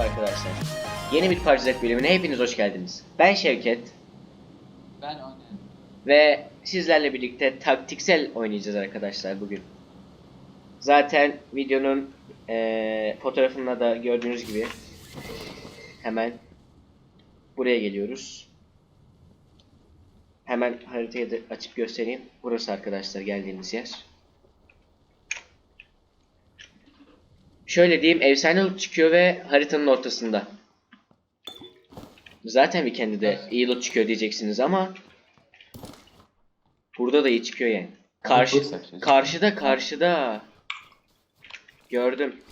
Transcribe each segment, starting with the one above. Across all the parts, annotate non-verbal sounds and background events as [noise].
Merhaba arkadaşlar. Yeni bir Parçacık bölümüne hepiniz hoş geldiniz. Ben Şevket Ben Onen. ve sizlerle birlikte taktiksel oynayacağız arkadaşlar bugün. Zaten videonun eee fotoğrafında da gördüğünüz gibi hemen buraya geliyoruz. Hemen haritayı da açıp göstereyim. Burası arkadaşlar geldiğimiz yer. Şöyle diyeyim efsane loot çıkıyor ve haritanın ortasında. Zaten Weekend'de iyi loot çıkıyor diyeceksiniz ama burada da iyi çıkıyor yani. Karşı, karşıda karşıda. Gördüm.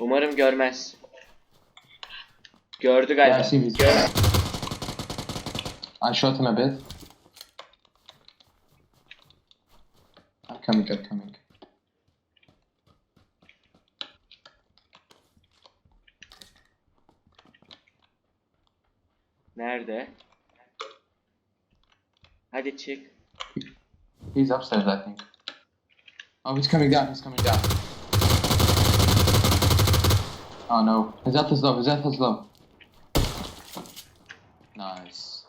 Umarım görmez. Gördü galiba. Gör- I shot him a bit. I'm coming, I'm coming. Nerede? Hadi çık. He's upstairs, I think. Oh, he's coming down, he's coming down. Oh no. His health is low, his health is low. Nice.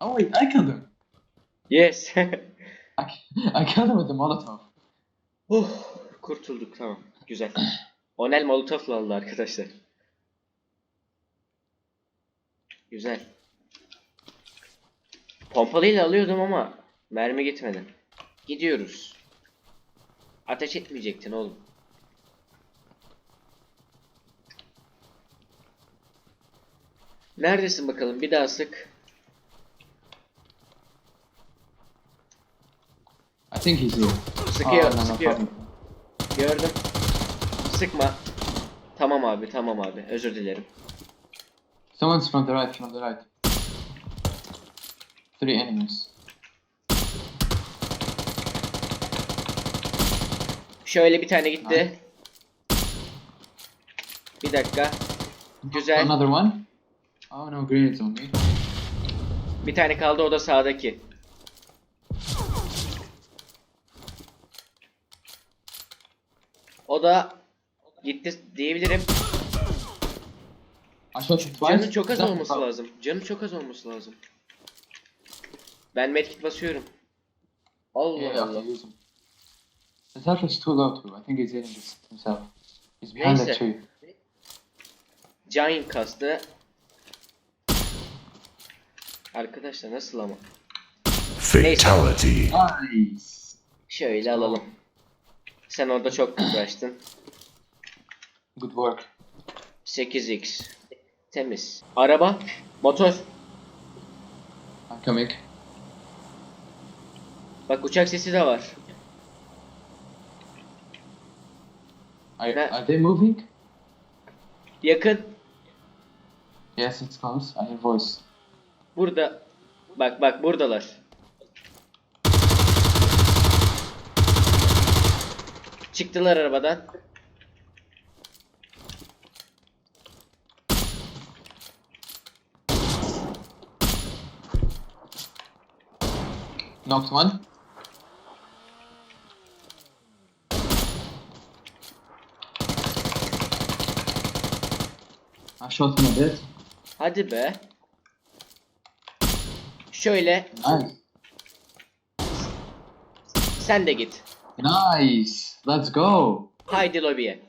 Oh wait, I killed him. Yes. [laughs] I, [laughs] I killed him with the Molotov. uh, kurtulduk tamam. Güzel. Onel Molotov'la aldı arkadaşlar. Güzel. Pompalıyla alıyordum ama mermi gitmedi. Gidiyoruz. Ateş etmeyecektin oğlum. Neredesin bakalım? Bir daha sık. I think he's here. Sıkıyor, no, no, sıkıyor. Gördüm. Sıkma. Tamam abi, tamam abi. Özür dilerim. Someone's from the right, from the right. Three enemies. Şöyle bir tane gitti. Bir dakika. Güzel. Another one? Oh no, grenades on me. Bir tane kaldı o da sağdaki. O da gitti diyebilirim. Him twice. Canı çok az olması lazım. Canı çok az olması lazım. Ben medkit basıyorum. Allah Yeah, yeah, Allah. I use him. His health is too low too. I think he's hitting this himself. He's behind Neyse. that tree. Giant kastı. Arkadaşlar nasıl ama? Fatality. Nice. Şöyle alalım. Sen orada çok [coughs] uğraştın. Good work. 8x. Temiz. Araba. Motor. I'm coming. Bak uçak sesi de var. Are, Ne- are they moving? Yakın. Yes, it's close. I hear voice. Burada. Bak bak buradalar. Çıktılar arabadan. Knocked one. I shot him a bit. Hadi be. Şöyle Nice. sen de git. Nice. Let's go. Haydi lobiye.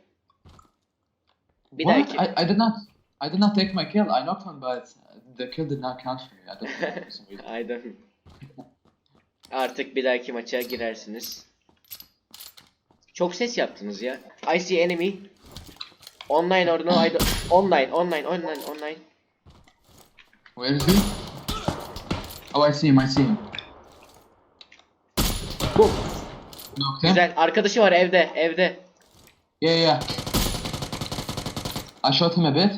Bir what? dahaki. I, I did not. I did not take my kill. I knocked one, but the kill did not count for me. I don't know reason. Aydan. Artık bir dahaki maça girersiniz. Çok ses yaptınız ya. I see enemy. Online or no I don't. Online, online, online, online. Where is he? Oh, I see him. I see him. Knocked him. Güzel. Arkadaşı var evde, evde. Yeah, yeah. I shot him a bit.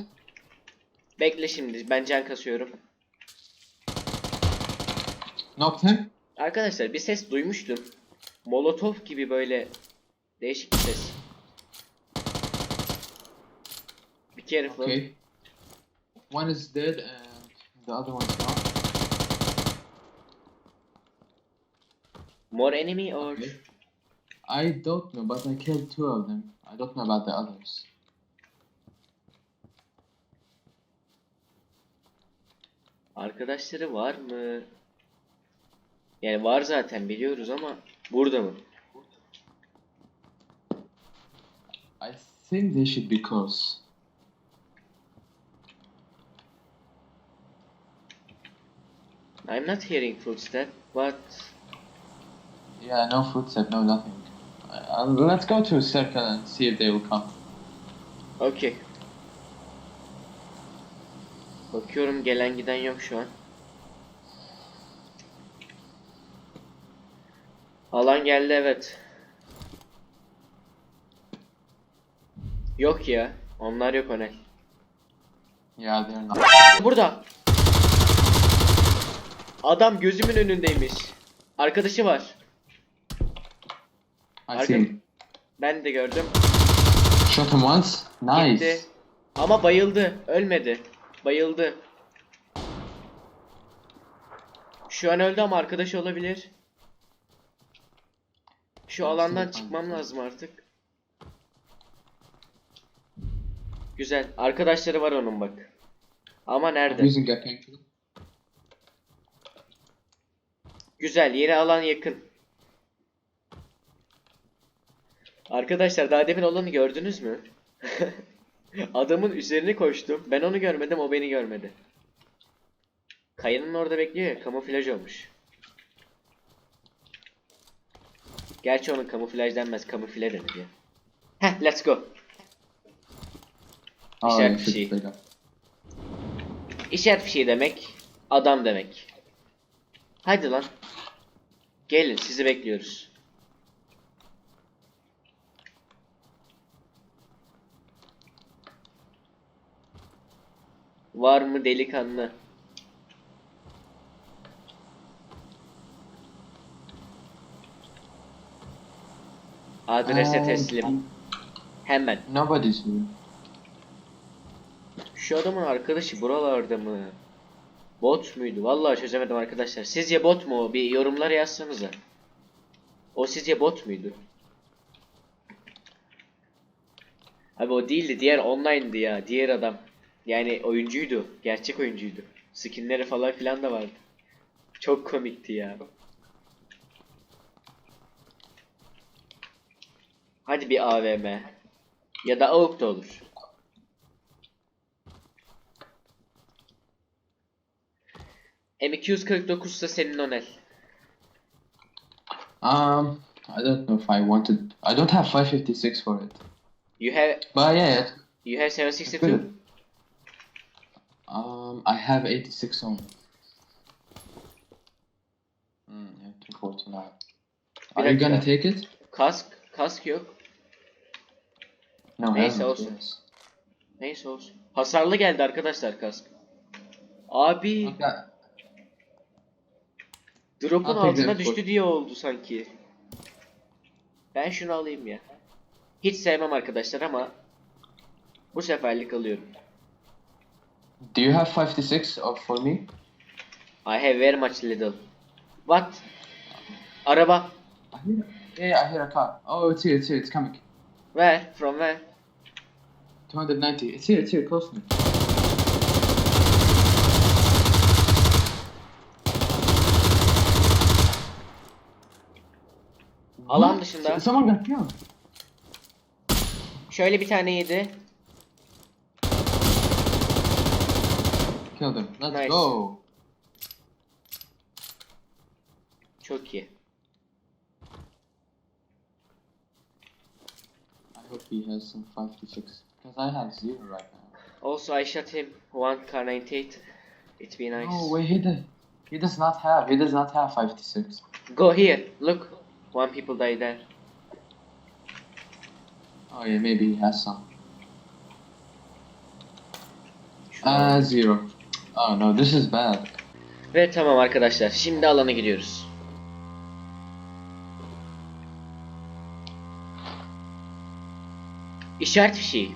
Bekle şimdi. Ben can kasıyorum. Knocked him. Arkadaşlar bir ses duymuştum. Molotov gibi böyle değişik bir ses. Be careful. Okay. One is dead and the other one's not. More enemy or Okay. I don't know, but I killed two of them. I don't know about the others. Arkadaşları var mı? Yani var zaten biliyoruz ama burada mı? I think they should be close. I'm not hearing footstep. What? Yeah, no footstep, no nothing. Uh, let's go to a circle and see if they will come. Okay. Bakıyorum gelen giden yok şu an. Alan geldi evet. Yok ya. Onlar yok Onel. They're not. Burada. Adam gözümün önündeymiş. Arkadaşı var. I Arka- see him. Ben de gördüm. Shot him once. Nice. Gitti. Ama bayıldı. Ölmedi. Bayıldı. Şu an öldü ama arkadaşı olabilir. Şu alandan çıkmam lazım artık. Güzel. Arkadaşları var onun bak. Ama nerede? using a. Güzel. Yeni alan yakın. Arkadaşlar daha demin olanı gördünüz mü? [laughs] Adamın üzerine koştum. Ben onu görmedim, o beni görmedi. Kayanın orada bekliyor ya, kamuflaj olmuş. Gerçi onun kamuflaj denmez, kamufle denir ya. Heh, let's go. İşaret fişeği. İşaret fişeği demek, adam demek. Hadi lan. Gelin, sizi bekliyoruz. Var mı delikanlı? Adrese teslim. Hemen. Nobody's here. Şu adamın arkadaşı buralarda mı? Bot muydu? Vallahi çözemedim arkadaşlar. Sizce bot mu? Bir yorumlara yazsanıza. O sizce bot muydu? Abi o değildi. Diğer online'dı ya. Diğer adam. Yani oyuncuydu. Gerçek oyuncuydu. Skinleri falan filan da vardı. Çok komikti ya. Hadi bir AVM. Ya da AUK da olur. M249 ise senin Onel. Um, I don't know if I wanted. I don't have 556 for it. You have But yeah, you have 762. um, I have 86 only. Hmm, yeah, 249. Are you gonna take it? Kask kask yok. I Neyse, olsun. Neyse olsun. Hasarlı geldi arkadaşlar kask. Abi drop'un altına düştü diye oldu sanki. Ben şunu alayım ya. Hiç sevmem arkadaşlar ama bu seferlik alıyorum. Do you have 56 or for me? I have very much little. What? Araba. I hear, yeah, I hear a car. Oh, it's here, it's here, it's coming. Where? From where? 290. It's here, it's here, close to me. Alan dışında. Someone got killed. Şöyle bir tane yedi. Killed him. Let's Nice. go. Çok iyi. I hope he has some 56. Because I have zero right now. Also I shot him one car 98. It'd be nice. No way, he does. He does not have. He does not have 56. Go here. Look. One people died there. Oh yeah, maybe he has some. Uh, alalım. zero. Oh no, this is bad. Ve tamam arkadaşlar. Şimdi alana gidiyoruz. İşaret fişeği.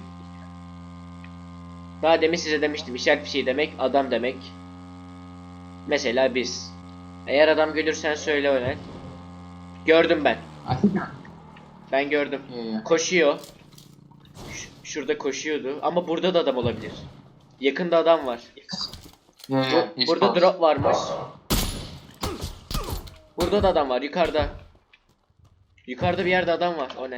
Daha demin size demiştim. İşaret fişeği demek adam demek. Mesela biz. Eğer adam görürsen söyle öyle. Gördüm ben. Ben gördüm. Yeah. Koşuyor. Ş- şurada koşuyordu ama burada da adam olabilir. Yakında adam var. Yeah, Bu- burada drop varmış. Burada da adam var yukarıda. Yukarıda bir yerde adam var. O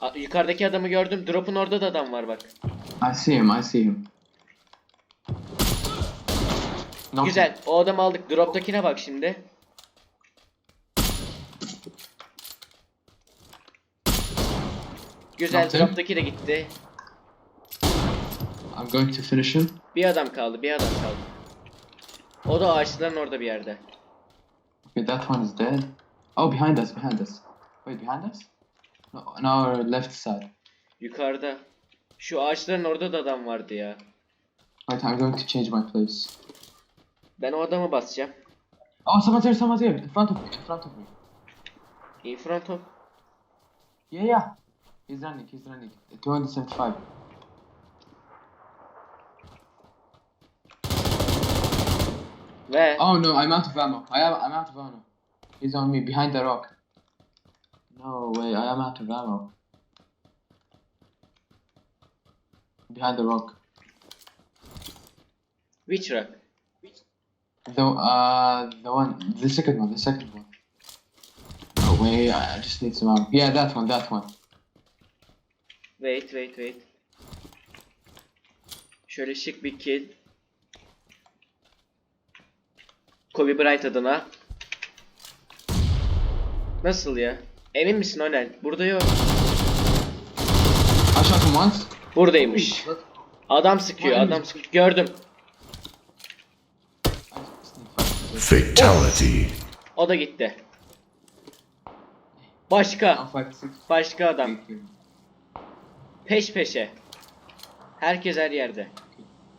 A- yukarıdaki adamı gördüm. Drop'un orada da adam var bak. I see him. I see him. No. Güzel. O adamı aldık. Drop'takine bak şimdi. Güzel. Yaptın. Drop'taki de gitti. I'm going to finish him. Bir adam kaldı. Bir adam kaldı. O da ağaçların orada bir yerde. Okay, that one is dead. Oh, behind us, behind us. Wait, behind us? No, on our left side. Yukarıda. Şu ağaçların orada da adam vardı ya. Wait, I'm going to change my place. Ben o adamı basacağım. Oh, someone's here, someone's here. In front of me, in front of me. In front of. Yeah, yeah. He's running, he's running. 275. Ve Oh no, I'm out of ammo. I am, I'm out of ammo. He's on me, behind the rock. No way, I am out of ammo. Behind the rock. which rock? The, uh, the one, the second one, the second one. No way, I I just need some ammo. Yeah, that one, that one. Wait wait wait. Şöyle şık bir kill. Kobe Bryant adına. Nasıl ya? Emin misin Onel? Burada yok. Him once. Buradaymış. Adam sıkıyor, adam sıkıyor. Gördüm. Fatality. O da gitti. Başka, başka adam. Peş peşe. Herkes her yerde.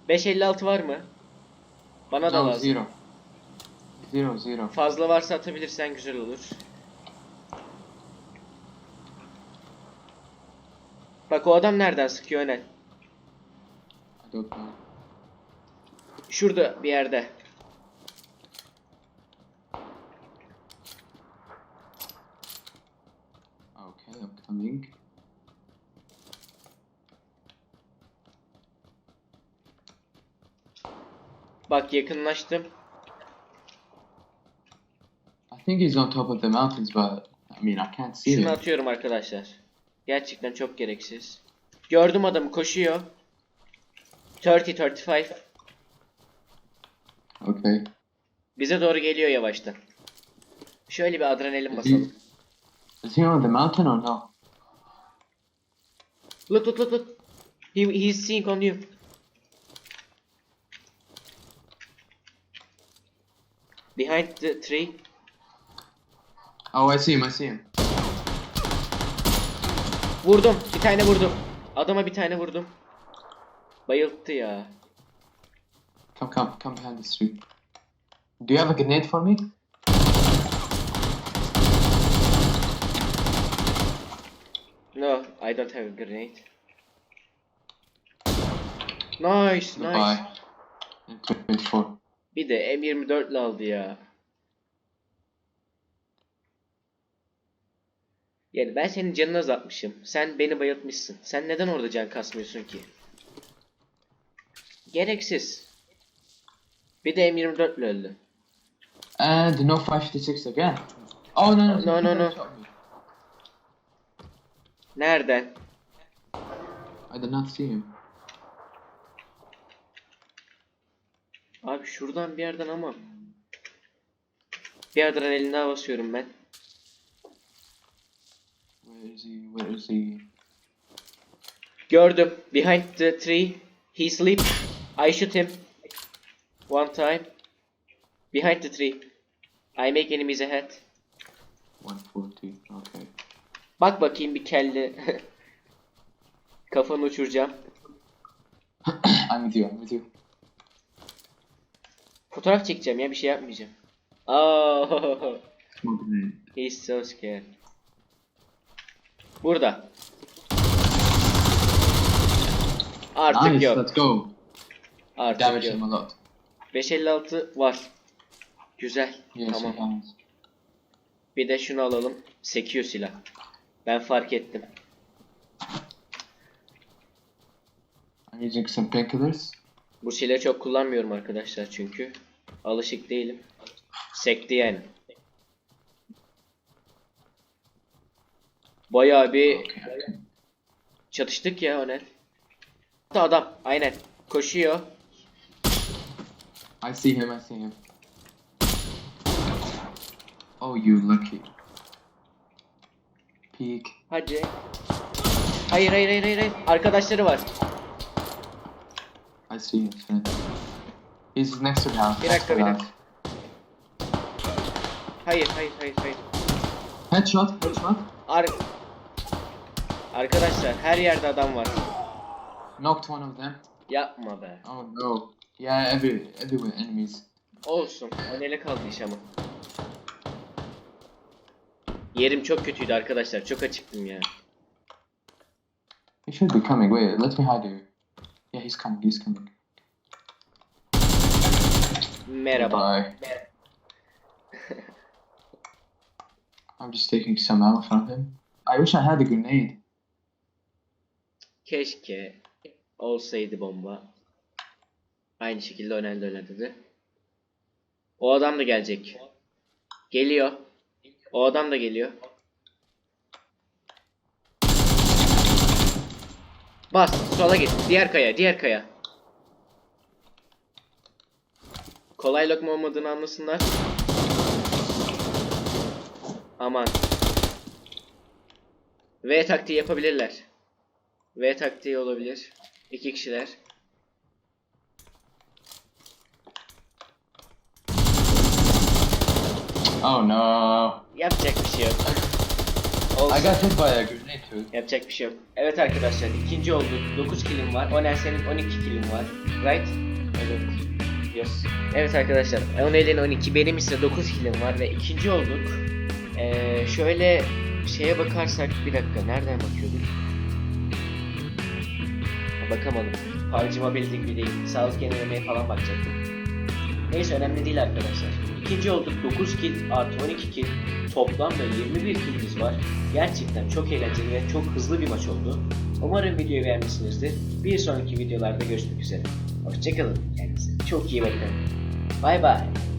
556 var mı? Bana da lazım. Zero. Zero. Fazla varsa atabilirsen güzel olur. Bak o adam nereden sıkıyor Önel? I don't know. Şurada bir yerde. Okay, I'm coming. Bak yakınlaştım. Think he's on top of the mountains, but I mean, I can't see Şunu him. atıyorum arkadaşlar. Gerçekten çok gereksiz. Gördüm adamı koşuyor. 30 35. Okay. Bize doğru geliyor yavaştan. Şöyle bir adrenalin Is he, basalım. is he on the mountain or no? Look look look look. He, he's seeing on you. Behind the tree. Oh, I see him, I see him. Vurdum. Bir tane vurdum. Adama bir tane vurdum. Bayılttı ya. Come, come, come behind this tree. Do you have a grenade for me? No, I don't have a grenade. Nice, nice. 24. Bir de M24 ile aldı ya. Yani ben senin canını azaltmışım. Sen beni bayıltmışsın. Sen neden orada can kasmıyorsun ki? Gereksiz. Bir de M24 ile öldü. And no 556 again. Oh, no, no, No, no, no. Nereden? I did not see him. Abi şuradan bir yerden ama. Bir yerden daha basıyorum ben. Where is he? Where is he? Gördüm. Behind the tree. He sleep. I shoot him. One time. Behind the tree. I make enemies ahead. 140. Okay. Bak bakayım bir kelle. [laughs] Kafanı uçuracağım. [clears throat] I'm with you, I'm with you. Fotoğraf çekeceğim ya bir şey yapmayacağım. Oh, he's so scared. Burada. Artık nice, yok. let's go. Artık Damage yok. him a lot. 556 var. Güzel. Yes, tamam. Bir de şunu alalım. Sekiyor silah. Ben fark ettim. I'm using some painkillers. Bu silahı çok kullanmıyorum arkadaşlar çünkü. Alışık değilim. Sekti yani. Bayağı bir çatıştık ya Onel. Adam aynen koşuyor. I see him, I see him. Oh, you lucky. Peek. Hadi. Hayır hayır hayır hayır. hayır. Arkadaşları var. I see him. He's next to the house. Bir dakika bir dakika. Hayır hayır hayır hayır. Headshot, headshot. Ar Arkadaşlar her yerde adam var. Knocked one of them. Yapma be. Oh no. Yeah, every everywhere enemies. Olsun. Onel'e kaldı iş ama. Yerim çok kötüydü arkadaşlar. Çok açıktım ya. He should be coming. Wait, let me hide here. Yeah, he's coming. He's coming. Merhaba. Bye. [laughs] I'm just taking some ammo from him. I wish I had a grenade. Keşke olsaydı bomba. Aynı şekilde de öyle dedi. O adam da gelecek. Geliyor. O adam da geliyor. Bas, sola git. Diğer kaya, diğer kaya. Kolay lokma olmadığını anlasınlar. Aman. V taktiği yapabilirler. V taktiği olabilir. İki kişiler. Oh no. Yapacak bir şey yok. [laughs] I Olsun. got hit by a grenade too. Yapacak bir şey yok. Evet arkadaşlar ikinci olduk. 9 kilim var. Oner senin 12 kilim var. Right? Evet. Yes. Evet arkadaşlar. Oner'in 12 benim ise 9 kilim var ve ikinci olduk. Ee, şöyle şeye bakarsak bir dakika nereden bakıyorduk? Bakamadım. PUBG Mobile gibi değil. Sağlık yenilemeye falan bakacaktım. Neyse önemli değil arkadaşlar. İkinci olduk 9 kill artı 12 kill. Toplamda 21 killimiz var. Gerçekten çok eğlenceli ve çok hızlı bir maç oldu. Umarım videoyu beğenmişsinizdir. Bir sonraki videolarda görüşmek üzere. Hoşçakalın. Kendinize çok iyi bakın. Bay bay.